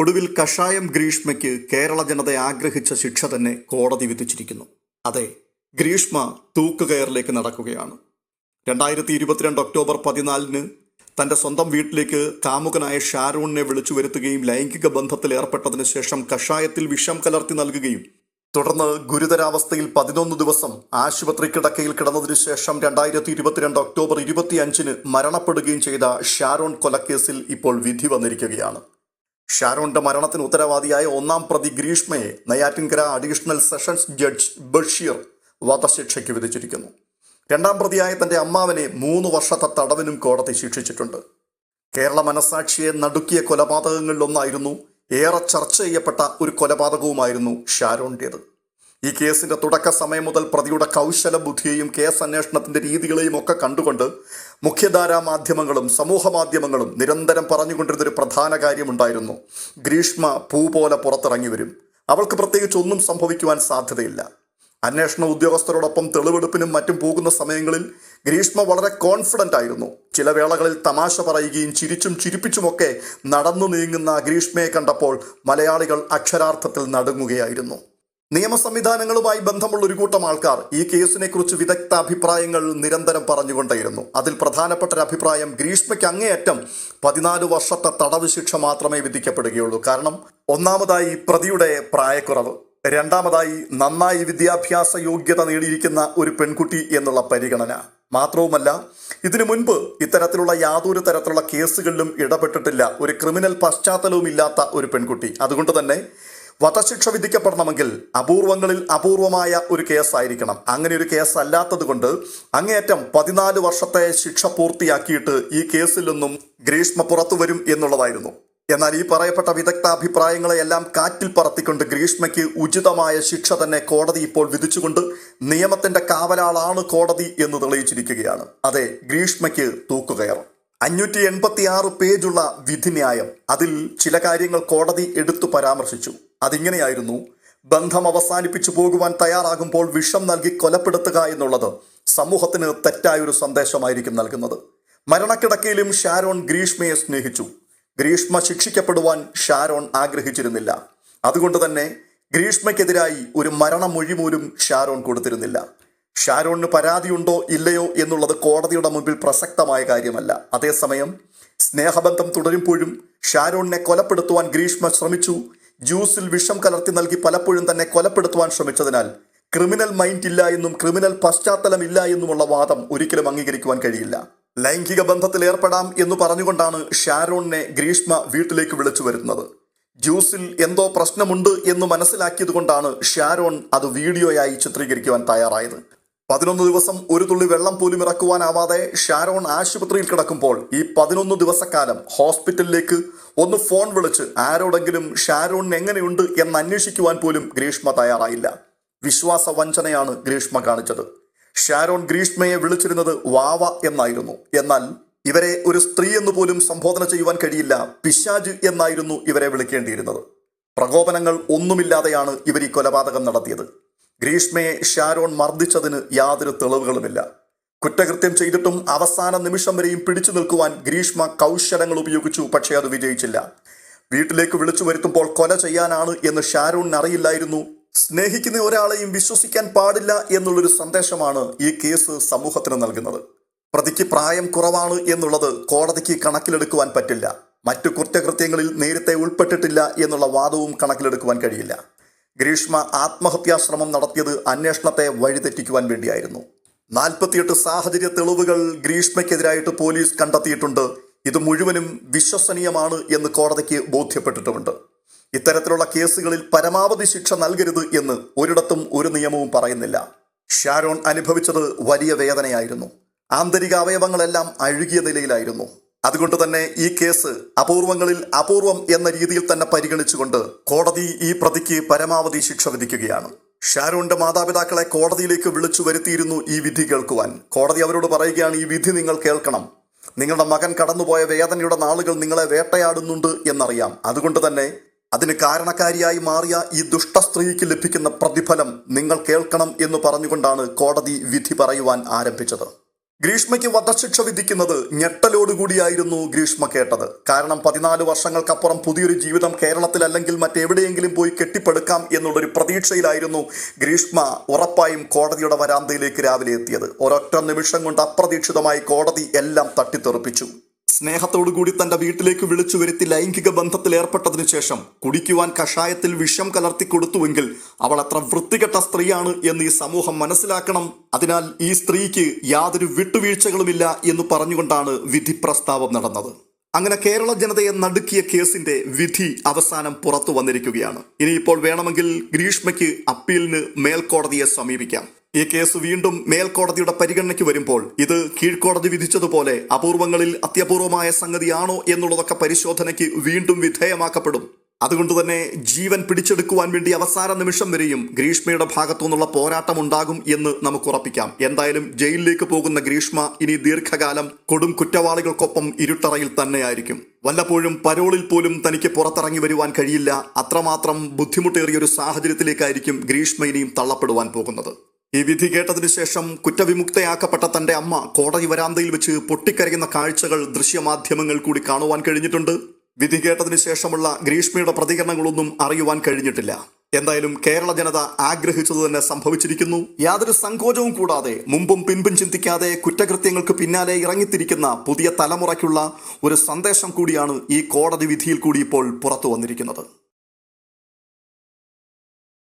ഒടുവിൽ കഷായം ഗ്രീഷ്മയ്ക്ക് കേരള ജനത ആഗ്രഹിച്ച ശിക്ഷ തന്നെ കോടതി വിധിച്ചിരിക്കുന്നു. അതെ ഗ്രീഷ്മ തൂക്കുകയറിലേക്ക് നടക്കുകയാണ്. രണ്ടായിരത്തി ഇരുപത്തിരണ്ട് ഒക്ടോബർ പതിനാലിന് തന്റെ സ്വന്തം വീട്ടിലേക്ക് കാമുകനായ ഷാരൂണിനെ വിളിച്ചു വരുത്തുകയും ലൈംഗിക ബന്ധത്തിൽ ഏർപ്പെട്ടതിന് ശേഷം കഷായത്തിൽ വിഷം കലർത്തി നൽകുകയും തുടർന്ന് ഗുരുതരാവസ്ഥയിൽ പതിനൊന്ന് ദിവസം ആശുപത്രി കിടക്കയിൽ കിടന്നതിനു ശേഷം രണ്ടായിരത്തി ഇരുപത്തിരണ്ട് ഒക്ടോബർ ഇരുപത്തിയഞ്ചിന് മരണപ്പെടുകയും ചെയ്ത ഷാരോൺ കൊലക്കേസിൽ ഇപ്പോൾ വിധി വന്നിരിക്കുകയാണ്. ഷാരോണിന്റെ മരണത്തിന് ഉത്തരവാദിയായ ഒന്നാം പ്രതി ഗ്രീഷ്മയെ Neyyattinkara additional sessions judge Basheer വധശിക്ഷയ്ക്ക് വിധിച്ചിരിക്കുന്നു. രണ്ടാം പ്രതിയായ തന്റെ അമ്മാവനെ മൂന്ന് വർഷത്തെ തടവിനും കോടതി ശിക്ഷിച്ചിട്ടുണ്ട്. കേരള മനസാക്ഷിയെ നടുക്കിയ കൊലപാതകങ്ങളിലൊന്നായിരുന്നു ഏറെ ചർച്ച ചെയ്യപ്പെട്ട ഒരു കൊലപാതകവുമായിരുന്നു ഷാരോണിന്റേത് ഈ കേസിന്റെ തുടക്ക സമയം മുതൽ പ്രതിയുടെ കൗശല ബുദ്ധിയെയും കേസ് അന്വേഷണത്തിന്റെ രീതികളെയും ഒക്കെ കണ്ടുകൊണ്ട് മുഖ്യധാരാ മാധ്യമങ്ങളും സമൂഹ മാധ്യമങ്ങളും നിരന്തരം പറഞ്ഞുകൊണ്ടിരുന്ന ഒരു പ്രധാന കാര്യമുണ്ടായിരുന്നു. ഗ്രീഷ്മ പൂ പോലെ പുറത്തിറങ്ങി വരും. അവൾക്ക് പ്രത്യേകിച്ച് ഒന്നും സംഭവിക്കുവാൻ സാധ്യതയില്ല. അന്വേഷണ ഉദ്യോഗസ്ഥരോടൊപ്പം തെളിവെടുപ്പിനും മറ്റും പോകുന്ന സമയങ്ങളിൽ ഗ്രീഷ്മ വളരെ കോൺഫിഡന്റ് ആയിരുന്നു. ചില വേളകളിൽ തമാശ പറയുകയും ചിരിച്ചും ചിരിപ്പിച്ചുമൊക്കെ നടന്നു നീങ്ങുന്ന ഗ്രീഷ്മയെ കണ്ടപ്പോൾ മലയാളികൾ അക്ഷരാർത്ഥത്തിൽ നടുങ്ങുകയായിരുന്നു. നിയമ സംവിധാനങ്ങളുമായി ബന്ധമുള്ള ഒരു കൂട്ടം ആൾക്കാർ ഈ കേസിനെ കുറിച്ച് വിദഗ്ധ അഭിപ്രായങ്ങൾ നിരന്തരം പറഞ്ഞുകൊണ്ടേയിരുന്നു. അതിൽ പ്രധാനപ്പെട്ട ഒരു അഭിപ്രായം ഗ്രീഷ്മയ്ക്ക് അങ്ങേയറ്റം പതിനാല് വർഷത്തെ തടവ് ശിക്ഷ മാത്രമേ വിധിക്കപ്പെടുകയുള്ളൂ. കാരണം ഒന്നാമതായി പ്രതിയുടെ പ്രായക്കുറവ് രണ്ടാമതായി നന്നായി വിദ്യാഭ്യാസ യോഗ്യത നേടിയിരിക്കുന്ന ഒരു പെൺകുട്ടി എന്നുള്ള പരിഗണന. മാത്രവുമല്ല ഇതിനു മുൻപ് ഇത്തരത്തിലുള്ള യാതൊരു തരത്തിലുള്ള കേസുകളിലും ഇടപെട്ടിട്ടില്ല. ഒരു ക്രിമിനൽ പശ്ചാത്തലവും ഇല്ലാത്ത ഒരു പെൺകുട്ടി. അതുകൊണ്ട് തന്നെ വധശിക്ഷ വിധിക്കപ്പെടണമെങ്കിൽ അപൂർവങ്ങളിൽ അപൂർവമായ ഒരു കേസായിരിക്കണം. അങ്ങനെ ഒരു കേസ് അല്ലാത്തത് കൊണ്ട് അങ്ങേയറ്റം പതിനാല് വർഷത്തെ ശിക്ഷ പൂർത്തിയാക്കിയിട്ട് ഈ കേസിൽ നിന്നും ഗ്രീഷ്മ പുറത്തു വരും എന്നുള്ളതായിരുന്നു. എന്നാൽ ഈ പറയപ്പെട്ട വിദഗ്ധ അഭിപ്രായങ്ങളെയെല്ലാം കാറ്റിൽ പറത്തിക്കൊണ്ട് ഗ്രീഷ്മയ്ക്ക് ഉചിതമായ ശിക്ഷ തന്നെ കോടതി ഇപ്പോൾ വിധിച്ചുകൊണ്ട് നിയമത്തിന്റെ കാവലാളാണ് കോടതി എന്ന് തെളിയിച്ചിരിക്കുകയാണ്. അതെ ഗ്രീഷ്മയ്ക്ക് തൂക്കുകയറും. അഞ്ഞൂറ്റി എൺപത്തി ആറ് പേജുള്ള വിധിന്യായം അതിൽ ചില കാര്യങ്ങൾ കോടതി എടുത്തു പരാമർശിച്ചു. അതിങ്ങനെയായിരുന്നു. ബന്ധം അവസാനിപ്പിച്ചു പോകുവാൻ തയ്യാറാകുമ്പോൾ വിഷം നൽകി കൊലപ്പെടുത്തുക എന്നുള്ളത് സമൂഹത്തിന് തെറ്റായൊരു സന്ദേശമായിരിക്കും നൽകുന്നത്. മരണക്കിടക്കയിലും ഷാരോൺ ഗ്രീഷ്മയെ സ്നേഹിച്ചു. ഗ്രീഷ്മ ശിക്ഷിക്കപ്പെടുവാൻ ഷാരോൺ ആഗ്രഹിച്ചിരുന്നില്ല. അതുകൊണ്ട് തന്നെ ഗ്രീഷ്മയ്ക്കെതിരായി ഒരു മരണമൊഴി പോലും ഷാരോൺ കൊടുത്തിരുന്നില്ല. ഷാരോണിന് പരാതിയുണ്ടോ ഇല്ലയോ എന്നുള്ളത് കോടതിയുടെ മുമ്പിൽ പ്രസക്തമായ കാര്യമല്ല. അതേസമയം സ്നേഹബന്ധം തുടരുമ്പോഴും ഷാരോണിനെ കൊലപ്പെടുത്തുവാൻ ഗ്രീഷ്മ ശ്രമിച്ചു. ജ്യൂസിൽ വിഷം കലർത്തി നൽകി പലപ്പോഴും തന്നെ കൊലപ്പെടുത്തുവാൻ ശ്രമിച്ചതിനാൽ ക്രിമിനൽ മൈൻഡ് ഇല്ല എന്നും ക്രിമിനൽ പശ്ചാത്തലം ഇല്ല എന്നുമുള്ള വാദം ഒരിക്കലും അംഗീകരിക്കുവാൻ കഴിയില്ല. ലൈംഗിക ബന്ധത്തിൽ ഏർപ്പെടാം എന്ന് പറഞ്ഞുകൊണ്ടാണ് ഷാരോണിനെ ഗ്രീഷ്മ വീട്ടിലേക്ക് വിളിച്ചു വരുന്നത്. ജ്യൂസിൽ എന്തോ പ്രശ്നമുണ്ട് എന്ന് മനസ്സിലാക്കിയതുകൊണ്ടാണ് ഷാരോൺ അത് വീഡിയോയായി ചിത്രീകരിക്കുവാൻ തയ്യാറായത്. പതിനൊന്ന് ദിവസം ഒരു തുള്ളി വെള്ളം പോലും ഇറക്കുവാനാവാതെ ഷാരോൺ ആശുപത്രിയിൽ കിടക്കുമ്പോൾ ഈ പതിനൊന്ന് ദിവസക്കാലം ഹോസ്പിറ്റലിലേക്ക് ഒന്ന് ഫോൺ വിളിച്ച് ആരോടെങ്കിലും ഷാരോൺ എങ്ങനെയുണ്ട് എന്ന് അന്വേഷിക്കുവാൻ പോലും ഗ്രീഷ്മ തയ്യാറായില്ല. വിശ്വാസ വഞ്ചനയാണ് ഗ്രീഷ്മ കാണിച്ചത്. ഷാരോൺ ഗ്രീഷ്മയെ വിളിച്ചിരുന്നത് വാവ എന്നായിരുന്നു. എന്നാൽ ഇവരെ ഒരു സ്ത്രീ എന്ന് പോലും സംബോധന ചെയ്യുവാൻ കഴിയില്ല പിശാജ് എന്നായിരുന്നു ഇവരെ വിളിക്കേണ്ടിയിരുന്നത്. പ്രകോപനങ്ങൾ ഒന്നുമില്ലാതെയാണ് ഇവർ ഈ കൊലപാതകം നടത്തിയത്. ഗ്രീഷ്മയെ ഷാരോൺ മർദ്ദിച്ചതിന് യാതൊരു തെളിവുകളുമില്ല. കുറ്റകൃത്യം ചെയ്തിട്ടും അവസാന നിമിഷം വരെയും പിടിച്ചു നിൽക്കുവാൻ ഗ്രീഷ്മ കൗശലങ്ങൾ ഉപയോഗിച്ചു പക്ഷേ അത് വിജയിച്ചില്ല. വീട്ടിലേക്ക് വിളിച്ചു വരുത്തുമ്പോൾ കൊല ചെയ്യാനാണ് എന്ന് ഷാരോണിന് അറിയില്ലായിരുന്നു സ്നേഹിക്കുന്ന ഒരാളെയും വിശ്വസിക്കാൻ പാടില്ല എന്നുള്ളൊരു സന്ദേശമാണ് ഈ കേസ് സമൂഹത്തിന് നൽകുന്നത്. പ്രതിക്ക് പ്രായം കുറവാണ് എന്നുള്ളത് കോടതിക്ക് കണക്കിലെടുക്കുവാൻ പറ്റില്ല. മറ്റു കുറ്റകൃത്യങ്ങളിൽ നേരത്തെ ഉൾപ്പെട്ടിട്ടില്ല എന്നുള്ള വാദവും കണക്കിലെടുക്കുവാൻ കഴിയില്ല. ഗ്രീഷ്മ ആത്മഹത്യാശ്രമം നടത്തിയത് അന്വേഷണത്തെ വഴിതെറ്റിക്കുവാൻ വേണ്ടിയായിരുന്നു. നാൽപ്പത്തിയെട്ട് സാഹചര്യ തെളിവുകൾ ഗ്രീഷ്മയ്ക്കെതിരായിട്ട് പോലീസ് കണ്ടെത്തിയിട്ടുണ്ട്. ഇത് മുഴുവനും വിശ്വസനീയമാണ് എന്ന് കോടതിക്ക് ബോധ്യപ്പെട്ടിട്ടുമുണ്ട്. ഇത്തരത്തിലുള്ള കേസുകളിൽ പരമാവധി ശിക്ഷ നൽകരുത് എന്ന് ഒരിടത്തും ഒരു നിയമവും പറയുന്നില്ല. ഷാരോൺ അനുഭവിച്ചത് വലിയ വേദനയായിരുന്നു. ആന്തരിക അവയവങ്ങളെല്ലാം അഴുകിയ നിലയിലായിരുന്നു. അതുകൊണ്ട് തന്നെ ഈ കേസ് അപൂർവങ്ങളിൽ അപൂർവം എന്ന രീതിയിൽ തന്നെ പരിഗണിച്ചുകൊണ്ട് കോടതി ഈ പ്രതിക്ക് പരമാവധി ശിക്ഷ വിധിക്കുകയാണ്. ഷാരോന്റെ മാതാപിതാക്കളെ കോടതിയിലേക്ക് വിളിച്ചു വരുത്തിയിരുന്നു ഈ വിധി കേൾക്കുവാൻ. കോടതി അവരോട് പറയുകയാണ് ഈ വിധി നിങ്ങൾ കേൾക്കണം. നിങ്ങളുടെ മകൻ കടന്നുപോയ വേദനയുടെ നാളുകൾ നിങ്ങളെ വേട്ടയാടുന്നുണ്ട് എന്നറിയാം. അതുകൊണ്ട് തന്നെ അതിന് കാരണക്കാരിയായി മാറിയ ഈ ദുഷ്ട സ്ത്രീക്ക് ലഭിക്കുന്ന പ്രതിഫലം നിങ്ങൾ കേൾക്കണം എന്ന് പറഞ്ഞുകൊണ്ടാണ് കോടതി വിധി പറയുവാൻ ആരംഭിച്ചത്. ഗ്രീഷ്മയ്ക്ക് വധശിക്ഷ വിധിക്കുന്നത് ഞെട്ടലോടുകൂടിയായിരുന്നു ഗ്രീഷ്മ കേട്ടത്. കാരണം പതിനാല് വർഷങ്ങൾക്കപ്പുറം പുതിയൊരു ജീവിതം കേരളത്തിൽ അല്ലെങ്കിൽ മറ്റെവിടെയെങ്കിലും പോയി കെട്ടിപ്പടുക്കാം എന്നുള്ളൊരു പ്രതീക്ഷയിലായിരുന്നു ഗ്രീഷ്മ ഉറപ്പായും കോടതിയുടെ വരാന്തയിലേക്ക് രാവിലെ എത്തിയത്. ഒരൊറ്റ നിമിഷം കൊണ്ട് അപ്രതീക്ഷിതമായി കോടതി എല്ലാം തട്ടിത്തെറിപ്പിച്ചു. സ്നേഹത്തോടുകൂടി തന്റെ വീട്ടിലേക്ക് വിളിച്ചു വരുത്തി ലൈംഗിക ബന്ധത്തിൽ ഏർപ്പെട്ടതിനു ശേഷം കുടിക്കുവാൻ കഷായത്തിൽ വിഷം കലർത്തി കൊടുത്തുവെങ്കിൽ അവൾ അത്ര വൃത്തികെട്ട സ്ത്രീയാണ് എന്ന് ഈ സമൂഹം മനസ്സിലാക്കണം. അതിനാൽ ഈ സ്ത്രീക്ക് യാതൊരു വിട്ടുവീഴ്ചകളുമില്ല എന്ന് പറഞ്ഞുകൊണ്ടാണ് വിധി പ്രസ്താവം നടന്നത്. അങ്ങനെ കേരള ജനതയെ നടുക്കിയ കേസിന്റെ വിധി അവസാനം പുറത്തു വന്നിരിക്കുകയാണ്. ഇനിയിപ്പോൾ വേണമെങ്കിൽ ഗ്രീഷ്മയ്ക്ക് അപ്പീലിന് മേൽക്കോടതിയെ സമീപിക്കാം. ഈ കേസ് വീണ്ടും മേൽക്കോടതിയുടെ പരിഗണനയ്ക്ക് വരുമ്പോൾ ഇത് കീഴ്ക്കോടതി വിധിച്ചതുപോലെ അപൂർവങ്ങളിൽ അത്യപൂർവമായ സംഗതിയാണോ എന്നുള്ളതൊക്കെ പരിശോധനയ്ക്ക് വീണ്ടും വിധേയമാക്കപ്പെടും. അതുകൊണ്ട് തന്നെ ജീവൻ പിടിച്ചെടുക്കുവാൻ വേണ്ടി അവസാന നിമിഷം വരെയും ഗ്രീഷ്മയുടെ ഭാഗത്തു നിന്നുള്ള പോരാട്ടം ഉണ്ടാകും എന്ന് നമുക്ക് ഉറപ്പിക്കാം. എന്തായാലും ജയിലിലേക്ക് പോകുന്ന ഗ്രീഷ്മ ഇനി ദീർഘകാലം കൊടും കുറ്റവാളികൾക്കൊപ്പം ഇരുട്ടറയിൽ തന്നെയായിരിക്കും. വല്ലപ്പോഴും പരോളിൽ പോലും തനിക്ക് പുറത്തിറങ്ങി വരുവാൻ കഴിയില്ല. അത്രമാത്രം ബുദ്ധിമുട്ടേറിയ ഒരു സാഹചര്യത്തിലേക്കായിരിക്കും ഗ്രീഷ്മ ഇനിയും തള്ളപ്പെടുവാൻ പോകുന്നത്. ഈ വിധി കേട്ടതിനു ശേഷം കുറ്റവിമുക്തയാക്കപ്പെട്ട തന്റെ അമ്മ കോടതി വരാന്തയിൽ വെച്ച് പൊട്ടിക്കരയുന്ന കാഴ്ചകൾ ദൃശ്യമാധ്യമങ്ങൾ കൂടി കാണുവാൻ കഴിഞ്ഞിട്ടുണ്ട്. വിധി കേട്ടതിനു ശേഷമുള്ള ഗ്രീഷ്മയുടെ പ്രതികരണങ്ങളൊന്നും അറിയുവാൻ കഴിഞ്ഞിട്ടില്ല. എന്തായാലും കേരള ജനത ആഗ്രഹിച്ചത് തന്നെ സംഭവിച്ചിരിക്കുന്നു. യാതൊരു സങ്കോചവും കൂടാതെ മുമ്പും പിൻപും ചിന്തിക്കാതെ കുറ്റകൃത്യങ്ങൾക്ക് പിന്നാലെ ഇറങ്ങിത്തിരിക്കുന്ന പുതിയ തലമുറയ്ക്കുള്ള ഒരു സന്ദേശം കൂടിയാണ് ഈ കോടതി വിധിയിൽ കൂടി ഇപ്പോൾ പുറത്തു വന്നിരിക്കുന്നത്.